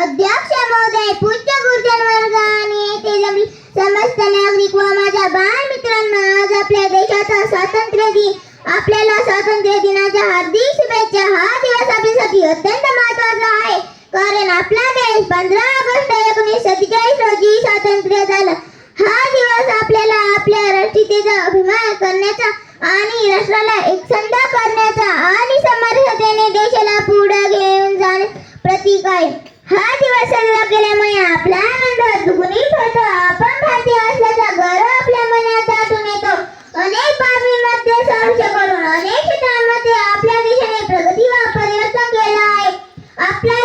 अध्यक्ष महोदय पूज्य गुरुजन वर्ग आणि येथे जमले समस्त नागरिक व माझ्या बाळ मित्रांना आज आपल्या देशाचा स्वातंत्र्य दिन आपल्याला स्वातंत्र्य दिनाच्या हार्दिक शुभेच्छा. हा दिवस आपल्यासाठी अत्यंत महत्त्वाचा आहे. कारण आपला देश पंधरा ऑगस्ट एकोणीसशे सत्तेचाळीस रोजी स्वातंत्र्य झाला. हा दिवस आपल्याला आपल्या राष्ट्रीयतेचा अभिमान करण्याचा आणि राष्ट्राला एकसंध करण्याचा आणि समर्थतेने देशाला पुढे घेऊन जाणे प्रतीक आहे. हा दिवस साजरा केल्यामुळे आपला आनंद दुगुणित होतो आपण भारतीय असल्याचा गर्व आपल्या मनात दाटून येतो अनेक बाबींमध्ये संघर्ष करून अनेक क्षेत्रांमध्ये आपल्या देशाने प्रगती व परिवर्तन केलं आहे. आपल्या